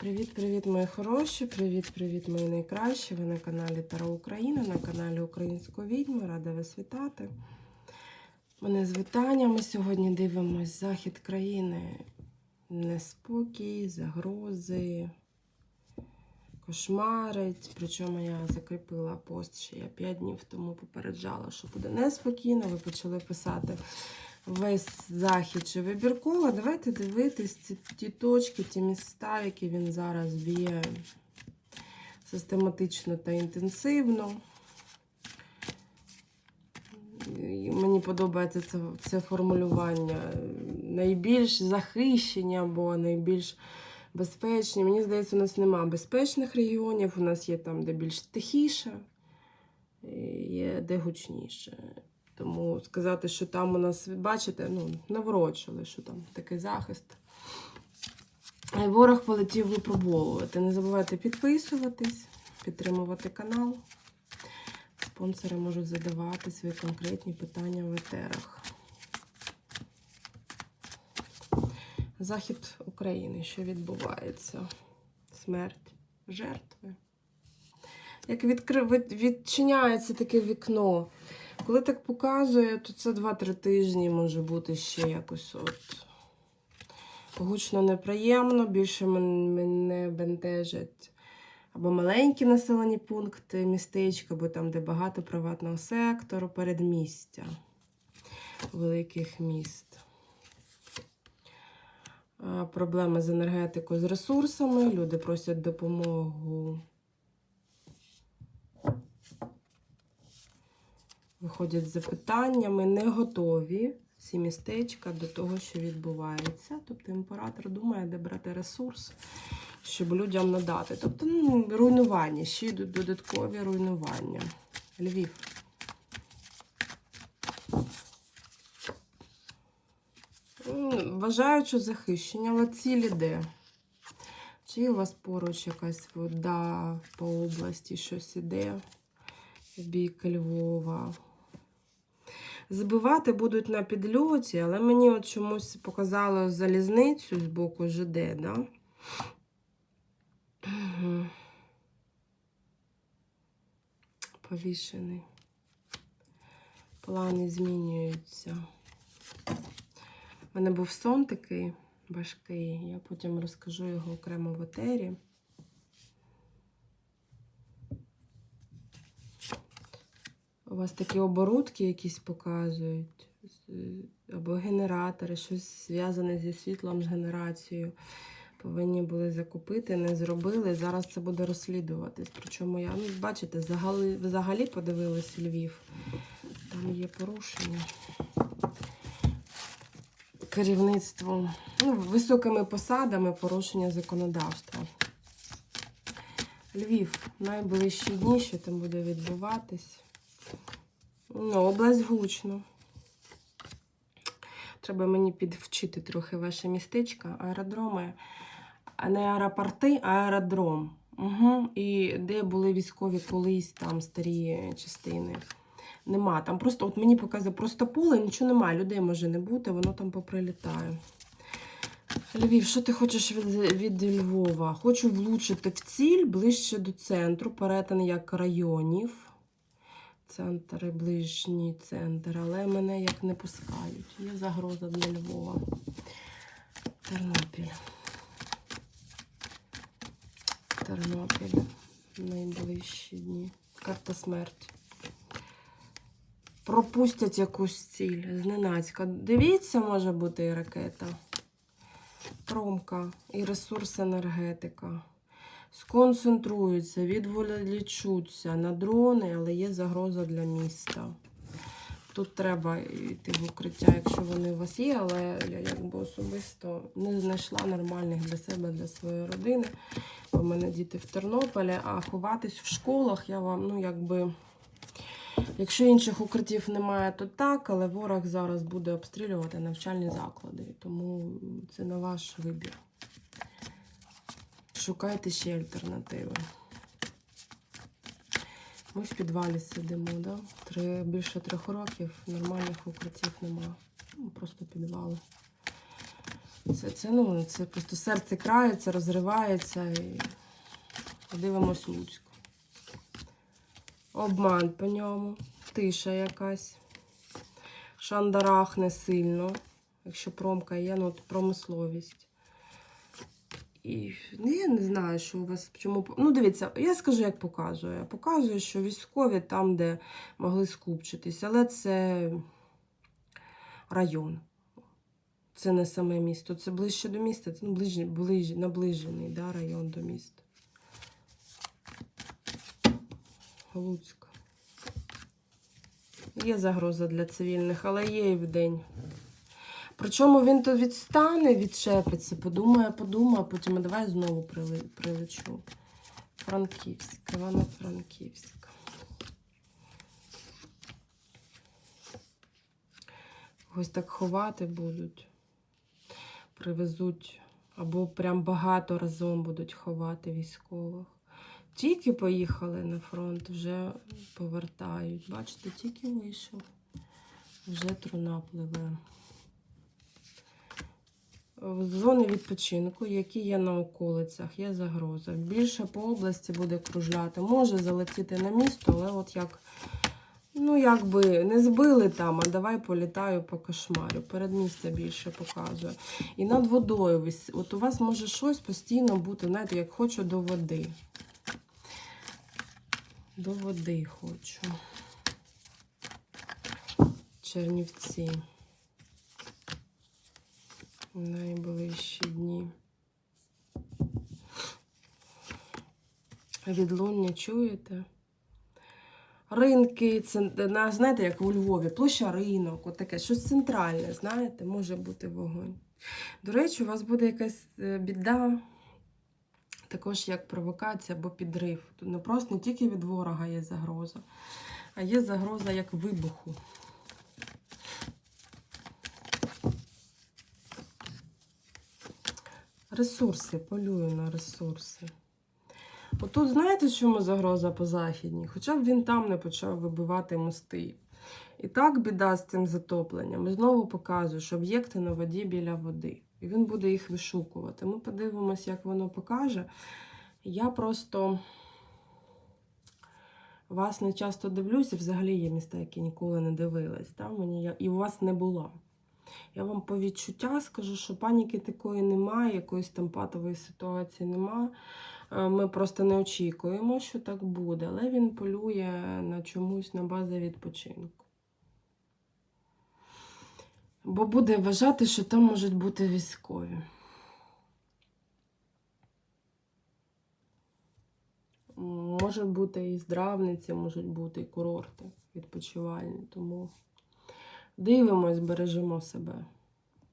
Привіт-привіт, мої хороші! Привіт-привіт, мої найкращі! Ви на каналі Таро Україна, на каналі Української відьми. Рада вас вітати. Мене з вітаннями. Сьогодні дивимось захід країни. Неспокій, загрози, кошмарить. Причому я закріпила пост ще я 5 днів тому попереджала, що буде неспокійно. Ви почали писати весь захід чи вибірково. Давайте дивитись ці ті точки, ті міста, які він зараз б'є систематично та інтенсивно. Мені подобається це, це формулювання. Найбільш захищені або найбільш безпечні. Мені здається, у нас немає безпечних регіонів, у нас є там, де більш тихіше, є де гучніше. Тому сказати, що там у нас, бачите, ну, наворочили, що там такий захист. Ворог полетів випробовувати. Не забувайте підписуватись, підтримувати канал. Спонсори можуть задавати свої конкретні питання в етерах. Захід України, що відбувається? Смерть жертви. Як відкри... відчиняється таке вікно. Коли так показує, то це 2-3 тижні може бути ще якось от гучно неприємно, більше мене бентежать або маленькі населені пункти, містечка, або там, де багато приватного сектору, передмістя великих міст. Проблеми з енергетикою, з ресурсами. Люди просять допомогу. Виходять з запитаннями, не готові ці містечка до того, що відбувається. Тобто імператор думає, де брати ресурс, щоб людям надати. Тобто ну, руйнування, ще йдуть додаткові руйнування. Львів. М, Вважаю, що захищення, але цілі де? Чи у вас поруч якась вода по області, щось іде в бік Львова? Збивати будуть на підльоті, але мені от чомусь показало залізницю з боку ЖД, да? Повішений. Плани змінюються. У мене був сон такий важкий. Я потім розкажу його окремо в етері. У вас такі оборудки якісь показують, або генератори, щось зв'язане зі світлом, з генерацією. Повинні були закупити, не зробили. Зараз це буде розслідуватись. Причому я, ну, бачите, взагалі, взагалі подивилась Львів. Там є порушення. Керівництво ну, високими посадами порушення законодавства. Львів, найближчі дні, що там буде відбуватись. Ну, область. Треба мені підвчити трохи ваше містечко, аеродроми, а не аеропорти, а аеродром. Угу. І де були військові колись там старі частини. Нема. Там просто, от мені показує просто поле, нічого немає. Людей може не бути, воно там поприлітає. Львів, що ти хочеш від, від Львова? Хочу влучити в ціль ближче до центру, перетин як районів. Центр і ближній центр, але мене як не пускають. Є загроза для Львова. Тернопіль. Тернопіль. Найближчі дні. Карта смерті. Пропустять якусь ціль зненацька. Дивіться, може бути і ракета. Промка і ресурс енергетика. Сконцентруються, відволічуться на дрони, але є загроза для міста. Тут треба йти в укриття, якщо вони у вас є, але я якби особисто не знайшла нормальних для себе, для своєї родини. У мене діти в Тернополі, а ховатись в школах я вам, ну якби. Якщо інших укриттів немає, то так, але ворог зараз буде обстрілювати навчальні заклади. Тому це на ваш вибір. Шукайте ще альтернативи. Ми в підвалі сидимо, да? Три, більше трьох років нормальних укриттів немає. Ну, просто підвали. Це, це, ну, це просто серце крається, розривається і дивимось Луцьк. Обман по ньому, тиша якась. Шандарах не сильно, якщо промка є, ну промисловість. І ну, я не знаю, що у вас чому. Ну, дивіться, я скажу, як показує. Я показую, що військові там, де могли скупчитись, але це район. Це не саме місто, це ближче до міста, це ну, ближ, ближ, наближений да, район до міста. Луцьк. Є загроза для цивільних, але є і вдень. Причому він то відстане, відчепиться, подумає, подумає, потім давай знову прилечу. Франківськ, Івано-Франківськ. Ось так ховати будуть. Привезуть або прям багато разом будуть ховати військових. Тільки поїхали на фронт, вже повертають. Бачите, тільки вийшов. Вже труна пливе. В зони відпочинку, які є на околицях, є загроза. Більше по області буде кружляти. Може залетіти на місто, але от як, ну якби не збили там, а давай політаю по кошмарю. Передмістя більше показує. І над водою. От у вас може щось постійно бути, знаєте, як хочу до води. До води хочу. Чернівці. Найближчі дні. Відлуння чуєте? Ринки, знаєте, як у Львові, площа ринок, от таке, щось центральне, знаєте, може бути вогонь. До речі, у вас буде якась е, біда, також як провокація або підрив. Тут не просто не тільки від ворога є загроза, а є загроза як вибуху. Ресурси, полюю на ресурси. Отут знаєте, чому загроза по західній? Хоча б він там не почав вибивати мости. І так біда з цим затопленням. І знову показую, що об'єкти на воді біля води. І він буде їх вишукувати. Ми подивимося, як воно покаже. Я просто вас не часто дивлюся, взагалі є міста, які ніколи не дивилась. Там мені. І у вас не було. Я вам по відчуття скажу, що паніки такої немає, якоїсь там патової ситуації немає. Е, Ми просто не очікуємо, що так буде, але він полює на чомусь на базі відпочинку. Бо буде вважати, що там можуть бути військові. Може бути і здравниці, можуть бути і курорти відпочивальні. Тому дивимось, бережемо себе.